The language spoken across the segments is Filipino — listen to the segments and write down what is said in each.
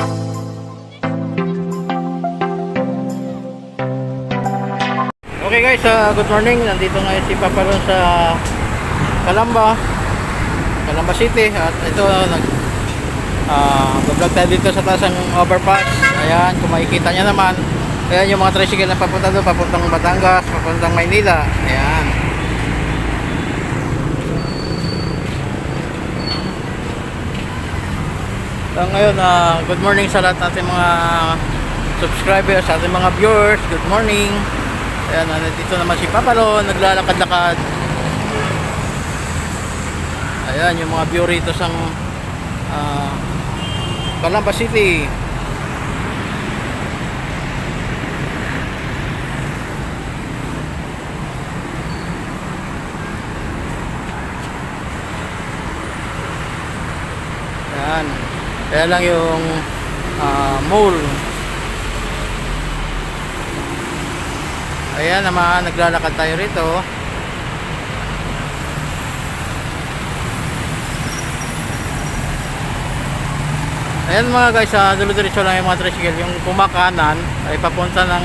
Okay guys, uh, good morning. Nandito ngayon si Papa Ron sa Calamba, Calamba City. At ito, nag uh, vlog tayo dito sa taas ng overpass. Ayan, kung makikita nyo naman. Ayan yung mga tricycle na papunta doon, papuntang Batangas, papuntang Maynila. Ayan. So ngayon, uh, good morning sa lahat natin mga subscribers, sa ating mga viewers. Good morning. Ayan, uh, nandito naman si Papalo, naglalakad-lakad. Ayan, yung mga view rito sa uh, Calamba City. Ayan. Kaya lang yung ah, mall. Ayan naman, naglalakad tayo rito. Ayan mga guys, uh, dulo-diretso lang yung mga tricycle. Yung kumakanan ay papunta ng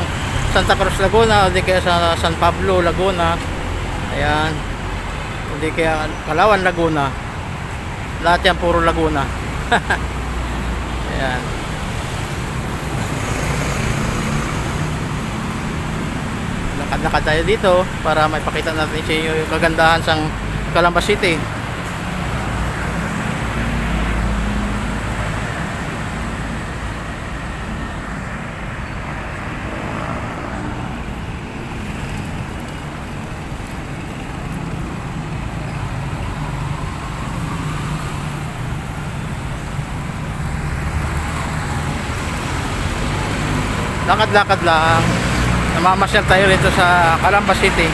Santa Cruz Laguna o di kaya sa San Pablo Laguna. Ayan. O di kaya Kalawan Laguna. Lahat yan puro Laguna. Ayan. Lakad-lakad tayo dito para may pakita natin sa inyo yung kagandahan sa Calamba City. Lakad-lakad lang. Namamasyal tayo rito sa Calamba City.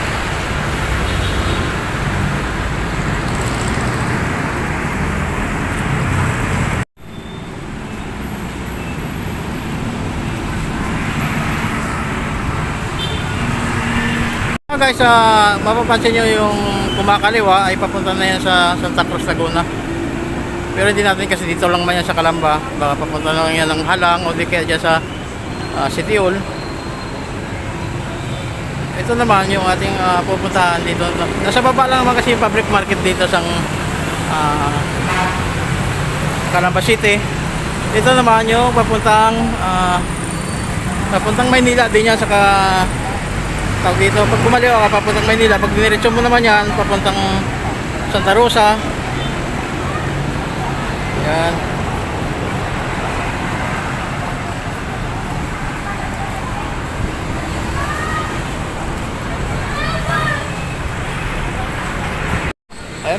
Guys, ah, mapapansin nyo yung kumakaliwa ay papunta na yan sa Santa Cruz Laguna. Pero hindi natin kasi dito lang man yan sa Calamba. Baka papunta lang yan ng Halang o di kaya dyan sa uh, City Hall. Ito naman yung ating ah, pupuntahan dito. Nasa baba lang naman kasi yung public market dito sa uh, Calamba City. Ito naman yung papuntang ah, papuntang Maynila din yan saka tawag dito pag kumaliwa ka papuntang Maynila pag diniretso mo naman yan papuntang Santa Rosa yan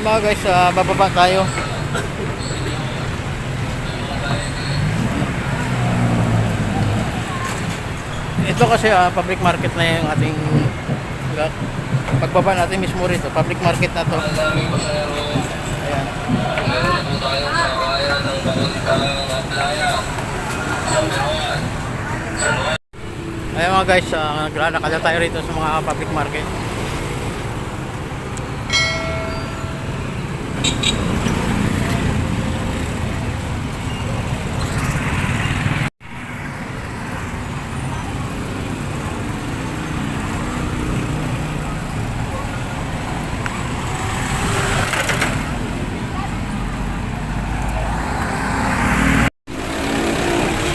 Mga guys, ah, bababa tayo. Ito kasi ah, public market na yung ating pagbaba natin mismo rito. Public market na to. Ayan. Ayan mga guys, uh, naglalakad na tayo rito sa mga public market.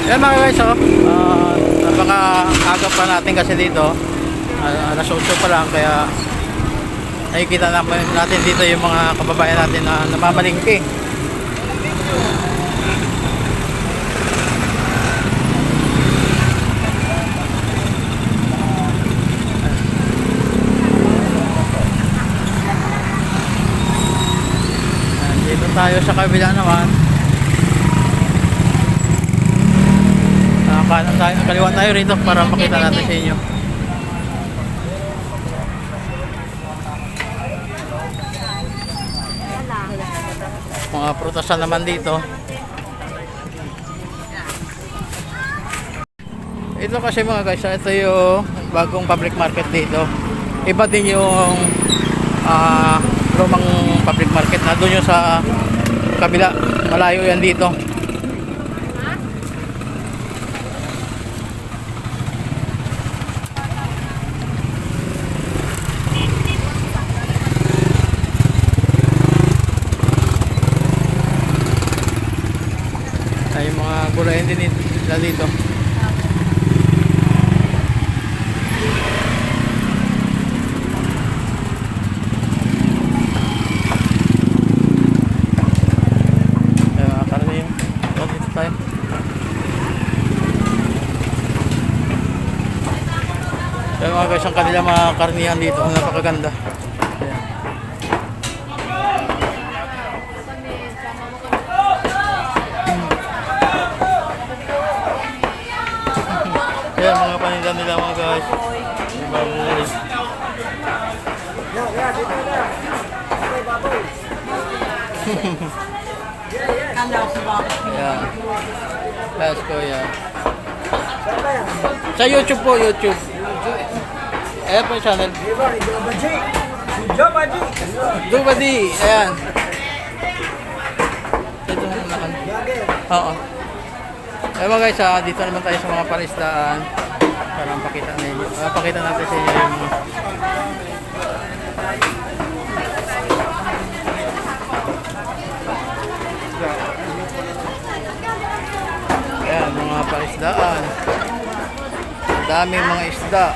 Yan mga guys, oh. Uh, napaka-aga pa natin kasi dito. Uh, alas 8 pa lang, kaya nakikita natin dito yung mga kababayan natin na namamalingki. Tayo sa kabila naman. Ah, kanan tayo, kaliwa tayo rito para makita natin sa inyo. Mga prutasan naman dito. Ito kasi mga guys, ah, ito yung bagong public market dito. Iba din yung ah, lumang public market na doon yung sa kabila. Malayo yan dito. Ay, yung mga gulayan din nila dito. Ay, mga karne yung oh, dito tayo. Guys, ang kanila mga karnihan dito. Napakaganda. Ayan. Mga paninda nila mga guys. Yung baboy. Ayan. Last ko yan. Sa YouTube po, YouTube. Ayan po channel. Dubadi. Ayan. Ito na naman. Oo. Ayan mga guys, ah, dito naman tayo sa mga parisdaan. Para pakita ninyo. Uh, pakita natin sa inyo yung Ayan, mga parisdaan. Daming mga isda.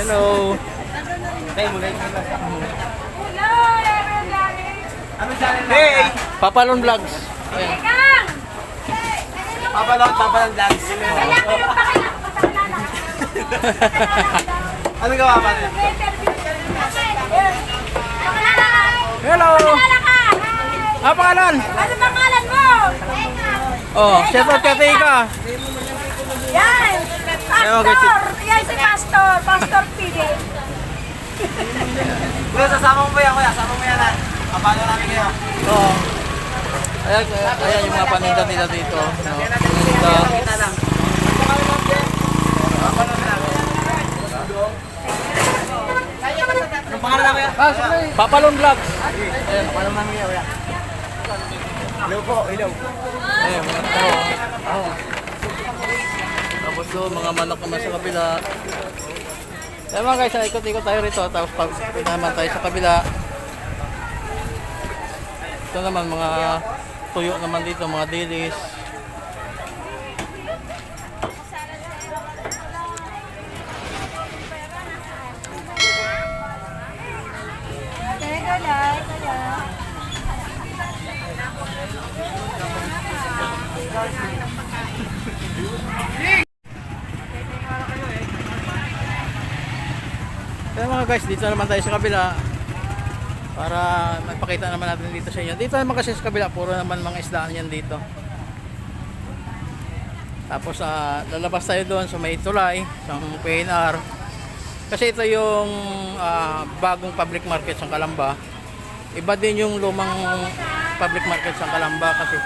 Hello. Hey! Papalon Vlogs. Papalon, papalon kilala. Ano gawa pa rin? Ka! Hello. Ka! Ah, pangalan? Ano pangalan mo? Oh, out kay Tika. Yan! Pastor! Yan si Pastor! Pastor Pili. Kuya, sasama mo ba yan, kuya? Sama mo yan, ha? Papalo namin kayo. Oo. Ayan, ayan yung mga paninda nila dito. No? Paninda. Anong pangalan namin, kuya? Papalon Vlogs. Ayan, papalo namin kayo, kuya. Hello po, hello. Ayan, mga tao. Oh. Doon, mga manok naman sa kabila. Ayan mga guys, ikot-ikot tayo rito. Tapos pag naman tayo sa kabila. Ito naman mga tuyo naman dito, mga dilis. Guys, dito naman tayo sa kabila para mapakita naman natin dito sa inyo. Dito naman kasi sa kabila, puro naman mga isdaan yan dito. Tapos ah, lalabas tayo doon sa may tulay, sa PNR. Kasi ito yung ah, bagong public market sa Kalamba. Iba din yung lumang public market sa Kalamba kasi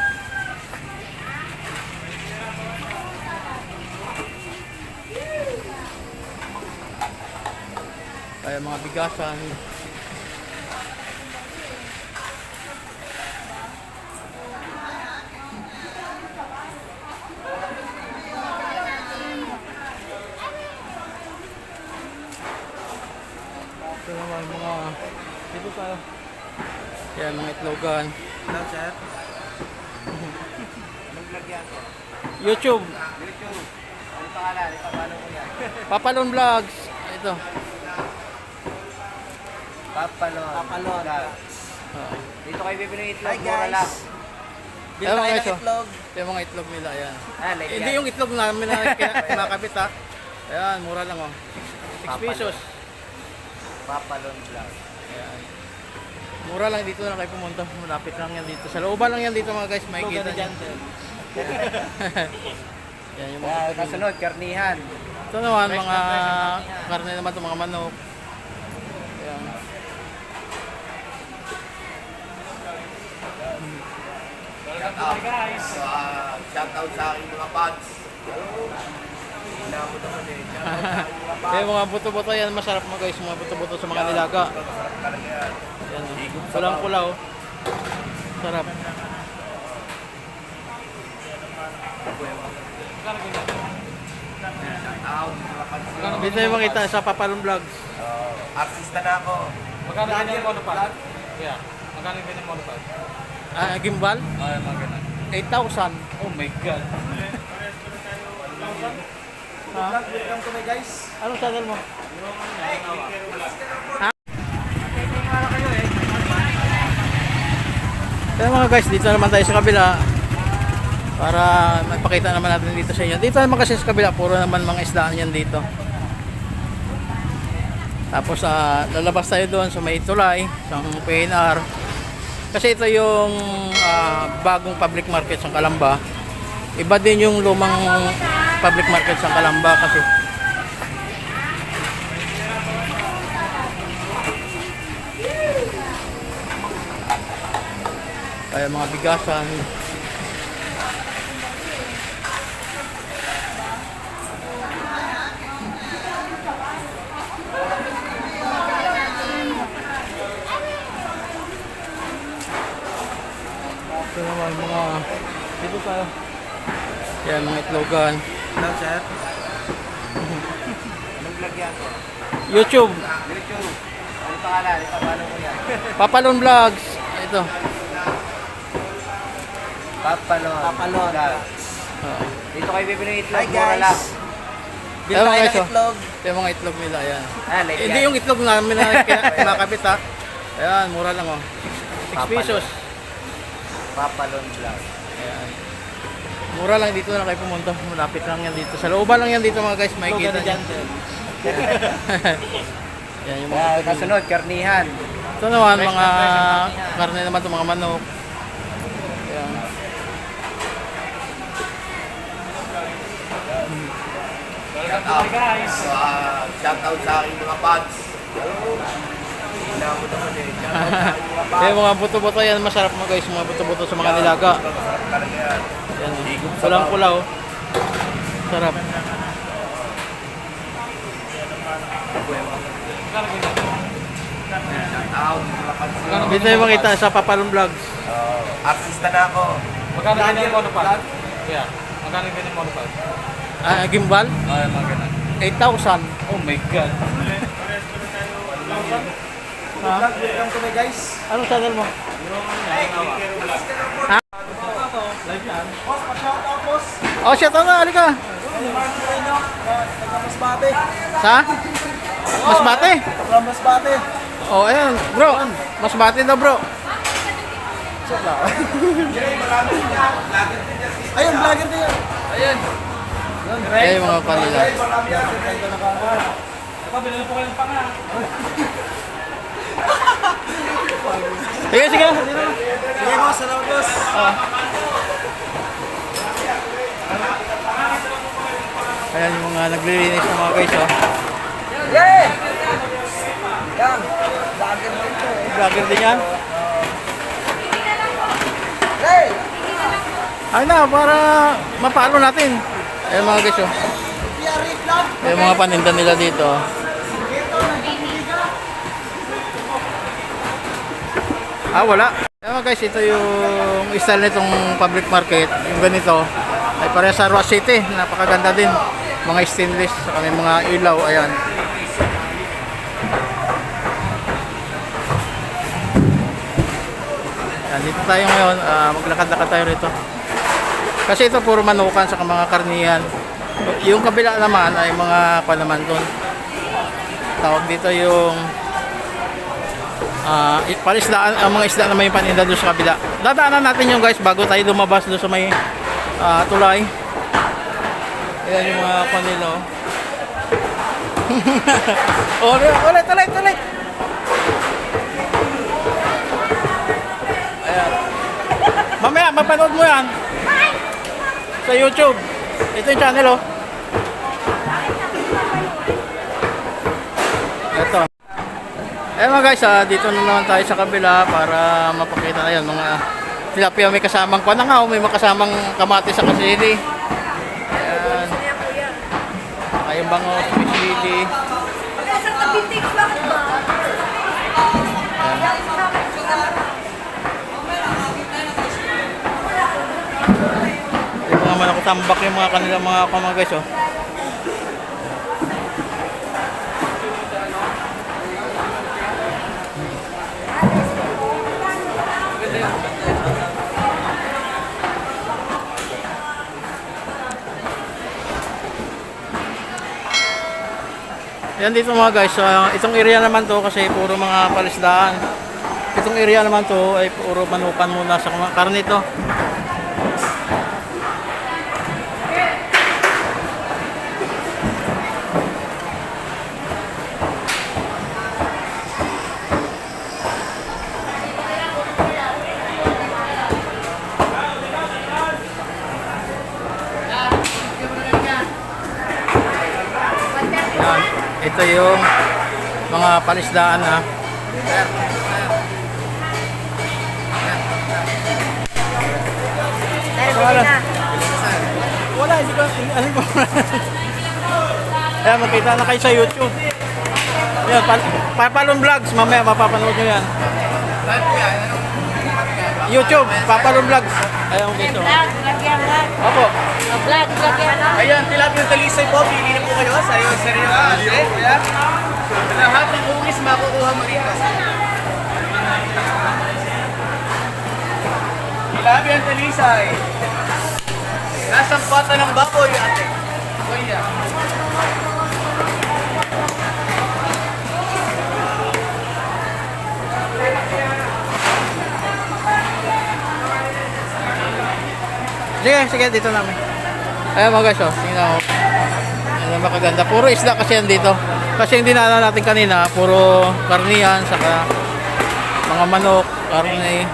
kaya mga bigasan, Ito naman mga dito tayo. Yan mga itlogan. Hello, sir. YouTube, YouTube. Ano pangalan? Ipapalo mo yan. Papalon Vlogs. Ito. Papalon. Papalon. Oh. Dito kayo bibili ng itlog. Hi, mura guys. lang. Bili tayo ng itlog. Ito yung mga itlog nila. Ayan. Ah, like Hindi yung itlog namin na kina- kinakabit ha. Ayan, mura lang oh. 6 Papalon. pesos. Papalon vlog. Ayan. Mura lang dito na kayo pumunta. Malapit lang yan dito. Sa looban lang yan dito mga guys. Niyo. na dyan, Yan yung mga nila. kasunod, karnihan. Ito naman mga karne naman ito, mga manok. Out guys. shout out sa aking mga fans. Hinabot naman eh. Shout out sa aking mga buto-buto yan, masarap mga guys, mga buto-buto sa mga nilaga. Yan, oh. Pulang pulaw. Sarap. Dito yung makita sa Papalong Vlogs. Oh, artista na ako. Magkano ganyan yung monopod? Yeah. Magkano ganyan yung monopod? Ah, gimbal? Ay, mga ganun. 8,000. Oh my God. Ha? Welcome to my guys. Anong channel mo? Kaya mga guys, dito naman tayo sa kabila para mapakita naman natin dito sa inyo. Dito naman kasi sa kabila, puro naman mga isdaan yan dito. Tapos ah, lalabas tayo doon sa may tulay, sa PNR. Kasi ito yung ah, bagong public market sa Kalamba. Iba din yung lumang public market sa Kalamba kasi kaya mga bigasan naman mga dito tayo yan mga itlogan Hello, sir. Anong vlog yan? YouTube YouTube. Ano pangalan? Paano mo yan? Papalon Vlogs ito Papalon. Papalon. Oo. Dito kayo bibili ng itlog. Hi, mura guys. lang. Ewan tayo ng oh. itlog. ito yung mga itlog nila yan Ah, like Hindi yan. yung itlog namin na kina- kinakabit ha. Ayan, mura lang oh. 6 Papalo. pesos. Papalon vlog. Ayan. Mura lang dito na kayo pumunta. Malapit lang yan dito. Sa looban lang yan dito mga guys. Makikita Slogan niyo. dyan, yan yung mga kasunod, karnihan. Ito naman Fresh mga na karne naman ito mga manok. Ayan. Shout out. guys. Ah, shout out sa aking mga fans. Hindi mo naman eh. Kaya fans. mga buto-buto yan. Masarap mga guys. Mga buto-buto sa mga nilaga. Masarap talaga yan. Yan. Kulang kulaw. Sarap. Dito yung makita sa Papalong Vlogs. Oh, artista na ako. Magkano ganyan yung monopod? Yeah. Magkano ganyan yung monopod? Ah, gimbal? Ay, mga ganun. 8,000. Oh my God. Ha? Welcome to my guys. Anong channel mo? Live yan. Boss, pa-shout out, boss. Oh, shit, ano? Halika. Mark Moreno, taga Masbate. Sa? Masbate? From Masbate. Oh, ayan. Bro, masbate daw bro. Ayun, vlogger din yan. Kaya yung mga kanila. Pabili na po kayo ng panga. Sige, sige. Sige, boss. Salamat, boss. Ayan yung mga naglilinis ng mga guys, oh. Yeah! Yan. Vlogger din to. eh. Vlogger din yan. Hey! Ay na, para mapalo natin. Ayan mga guys, oh. Ayan mga paninda nila dito. Ah, wala. Ayan guys, ito yung style nitong public market. Yung ganito. Ay pareha sa Roa City. Napakaganda din. Mga stainless, saka mga ilaw. Ayan. Ayan, dito tayo ngayon. Ah, maglakad-lakad tayo rito. Kasi ito puro manukan sa mga karnihan. Yung kabila naman ay mga pa naman doon. Tawag dito yung uh, palisdaan ang mga isda naman yung paninda doon sa kabila. Dadaanan natin yung guys bago tayo lumabas doon sa may ah, tulay. Ayan yung mga panilo. oh, ulit, ulit, ulit. Ayan. Mamaya, mapanood mo yan. Sa YouTube. Ito yung channel, oh. Eh mga guys, ah, dito na naman tayo sa kabila para mapakita na. Mga tilapia may kasamang panangaw, may makasamang kamati sa kasili. Ayan. Ayong bangos, may sili. Ba? Yung mga manok tambak yung mga kanila mga mga guys, oh. Yan dito mga guys, so, itong area naman to kasi puro mga palisdaan. Itong area naman to ay puro manukan muna sa karne to. Yan. Ito yung mga palisdaan ha. Na. Wala, hindi ko, ano ko. Ayan, magkita na kayo sa YouTube. Ayan, pa, Papalon Vlogs, mamaya mapapanood nyo yan. YouTube, Papalon Vlogs. Ayan, dito. Vlog, lagyan vlog. Opo. Vlog, vlog. Ayan, tilapia talisay po. Pili na po kayo sa iyo. Serena. Eh, kuya. Lahat ng ugis makukuha mo rito. Tilapia talisay. Nasa pata ng baboy, ate. Sige, sige, dito namin. Ayan mga guys, oh. Tingnan mo. Ayan, makaganda. Puro isda kasi yan dito. Kasi yung dinala natin kanina, puro karniyan, saka mga manok, karne.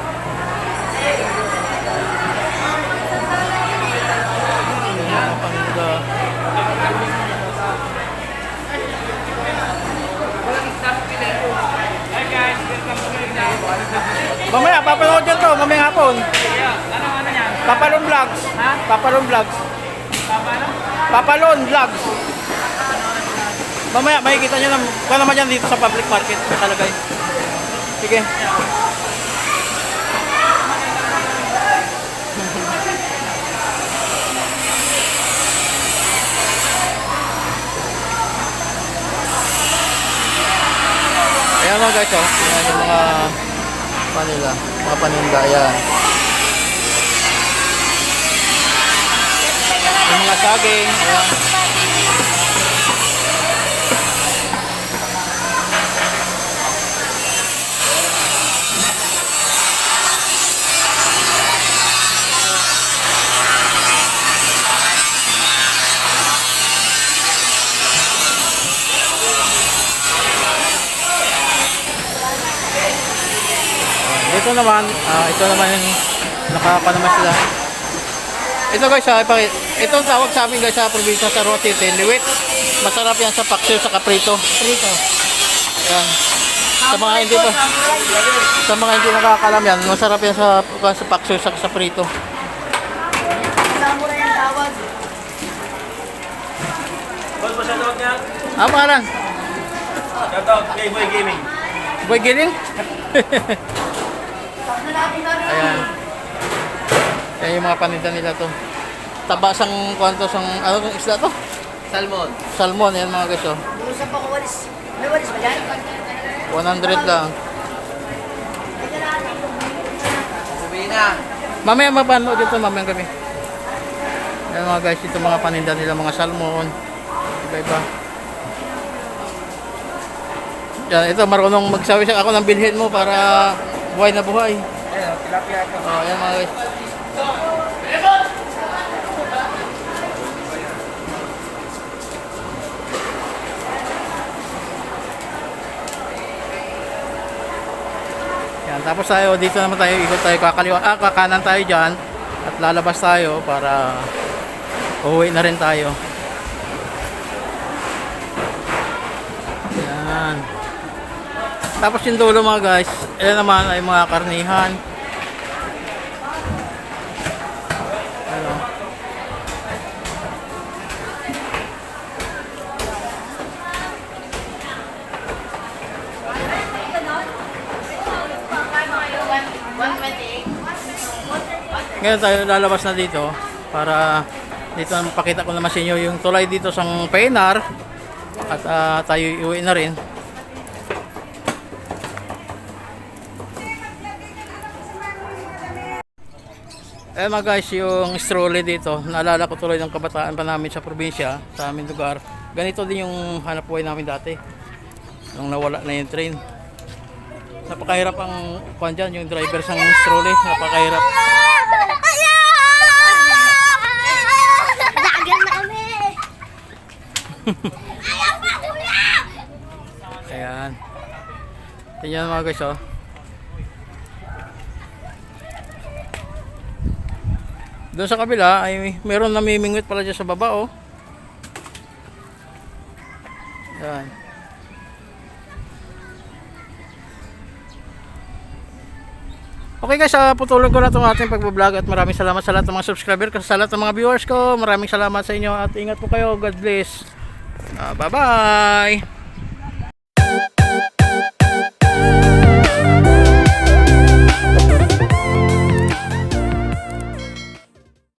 Mamaya, papanood dyan to, mamaya hapon. Papalon Vlogs. Ha? Papalon Vlogs. Papalon Vlogs. Mamaya makikita nyo naman, kung naman yan dito sa public market nakalagay. Sige. Ayan mga guys, oh. Ayan yung mga panila, mga paninda, ayan. Yung mga saging, ayan. Dito naman, ah, ito naman yung nakapa naman sila. Ito guys, ah, ipaki- ito ang tawag sa amin guys sa probinsya sa Rote, liwit. Masarap yan sa paksiw sa kaprito. Prito. Yan. Sa mga hindi pa sa mga hindi nakakalam yan, masarap yan sa sa paksiw sa, sa prito. Samura yung tawag. Boss, shoutout niya. Ah, pangalan? Shoutout kay Boy Gaming. Boy Giling? Ayan. Ayan yung mga paninda nila to. Tabasang kwanto sang ano kung isda to? Salmon. Salmon yan mga guys oh. Busa pa ko walis. May walis ba dyan? 100 lang. Uwi na. Mamaya mapanood dito mamaya gabi. Ayan mga guys, ito mga paninda nila mga salmon. Iba-iba. Yan, ito marunong magsabi siya ako ng bilhin mo para buhay na buhay. Ayan, tilapia ito. Oh, ayan mga guys. Yan, tapos tayo, dito naman tayo, ikot tayo, kakaliwa, ah, kakanan tayo dyan, at lalabas tayo para uuwi na rin tayo. Yan. Tapos yung dulo mga guys, ayan naman ay mga karnihan. Ngayon tayo lalabas na dito para dito na mapakita ko naman sa inyo yung tulay dito sa Painar at ah, tayo iuwi na rin. Eh mga guys, yung strolley dito, naalala ko tuloy ng kabataan pa namin sa probinsya, sa aming lugar. ganito din yung hanap buhay namin dati. Nung nawala na yung train. Napakahirap ang kuan dyan, yung driver sang strolley. Napakahirap. Ayan. Tingnan mga guys oh. Doon sa kabila ay meron namimingwit pala dyan sa baba oh. Ayan. Okay guys, uh, putulog ko na itong ating pagbablog at maraming salamat sa lahat ng mga subscriber ko, sa lahat ng mga viewers ko. Maraming salamat sa inyo at ingat po kayo. God bless. Ah, bye bye.